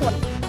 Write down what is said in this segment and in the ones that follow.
20.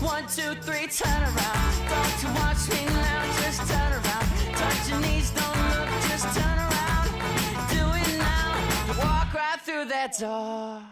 One, two, three, turn around. Don't you watch me now, just turn around. Touch your knees, don't look, just turn around. Do it now. Walk right through that door.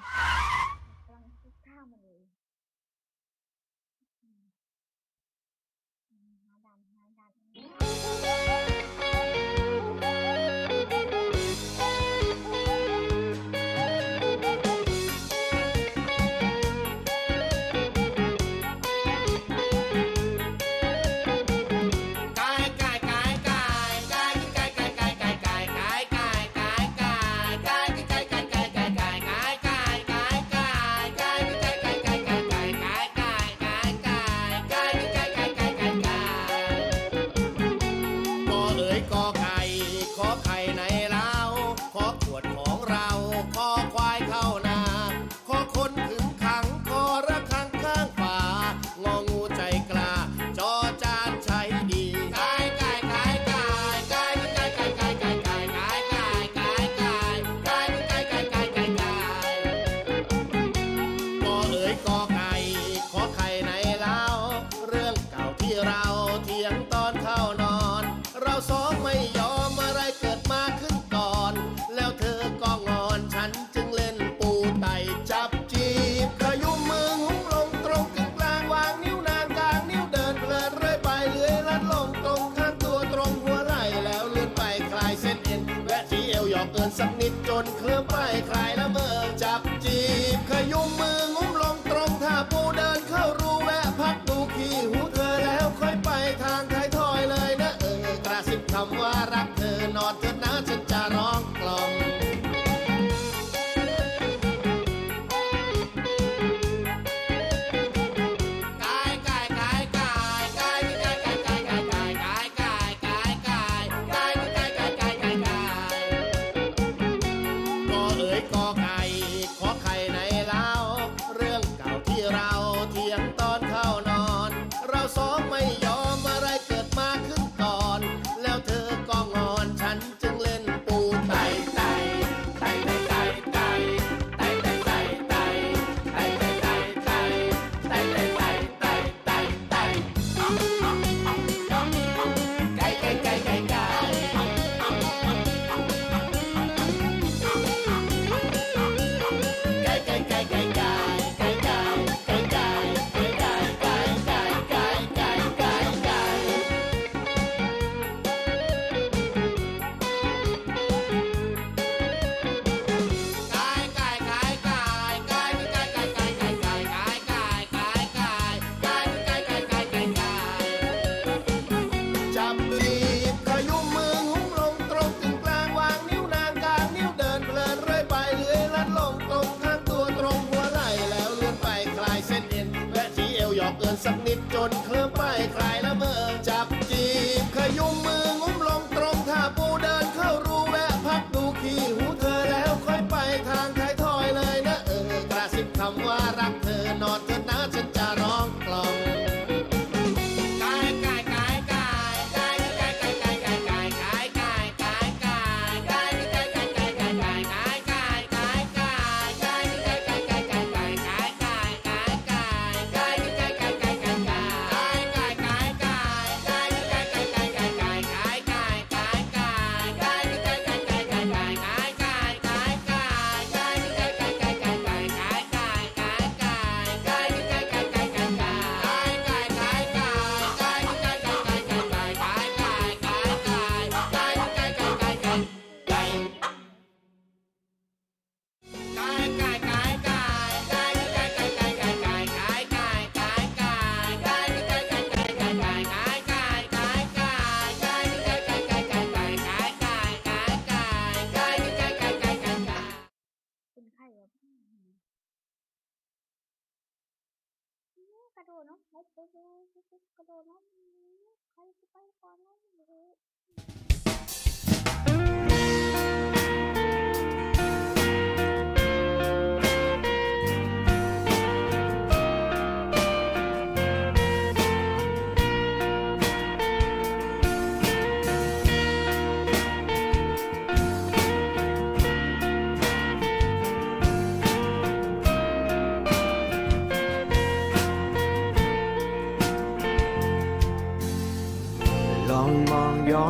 สักนิดจนเคลื่อมไปคลาย สักนิดจนเคลิ้มไปคลายละเมอ กระโดดเน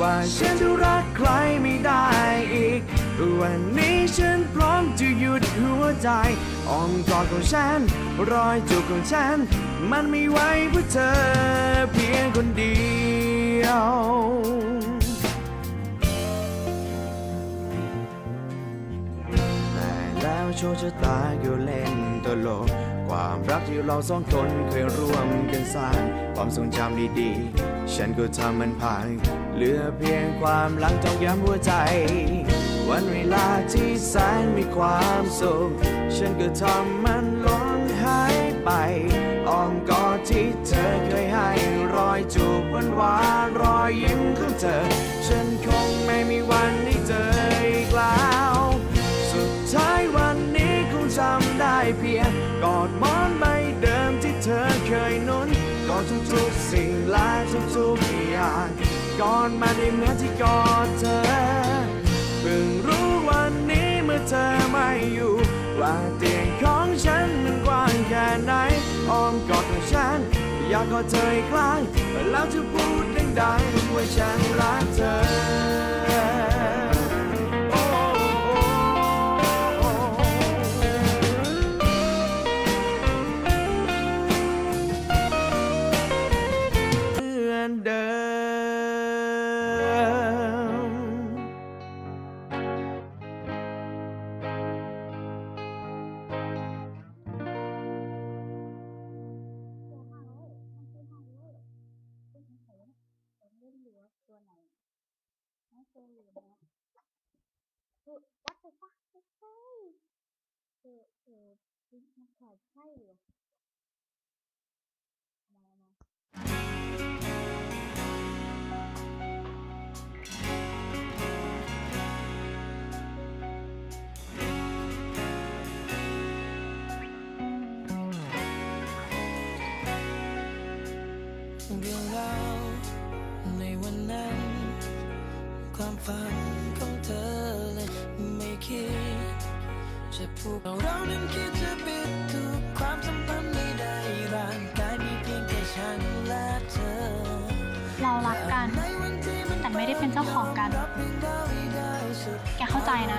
ว่าฉันจะรักใครไม่ได้อีก วันนี้ฉันพร้อมจะหยุดหัวใจอ้อมกอดของฉัน รอยจูบของฉัน มันไม่ไว้เพื่อเธอเพียงคนเดียวแต่แล้วโชคชะตาก็เล่นตลก ความรักที่เราสองคนเคยร่วมกันสร้าง ความทรงจำดีๆ ฉันก็ทำมันผ่านเหลือเพียงความหลังจองย้ำหัวใจ วันเวลาที่แสนมีความสุข ฉันก็ทำมันล้นหายไปอ้อมกอดที่เธอเคยให้รอยจูบหวานหวานรอยยิ้มของเธอ ฉันคงไม่มีวัน อนมาได้เหมือนที่กอดเธอ เพิ่งรู้วันนี้เมื่อเธอไม่อยู่ ว่าเตียงของฉันมันกว้างแค่ไหนอ้อมกอดของฉัน อยากกอดเธออีกครั้งแล้วจะพูดดังๆว่าฉันรักเธอ เออเออมันแขนใช่หรอมามาเรื่องราวในวันนั้น ความฝันของเธอเลยไม่คิด จะพูดเรานั้นคิดจะปิดทุกความสัมพันธ์ไม่ได้ร่างกายมีเพียงแค่ฉันและเธอ เรารักกันในวันที่มันแต่ไม่ได้เป็นเจ้าของกันรับเรื่องราวที่ได้สุดแกเข้าใจนะ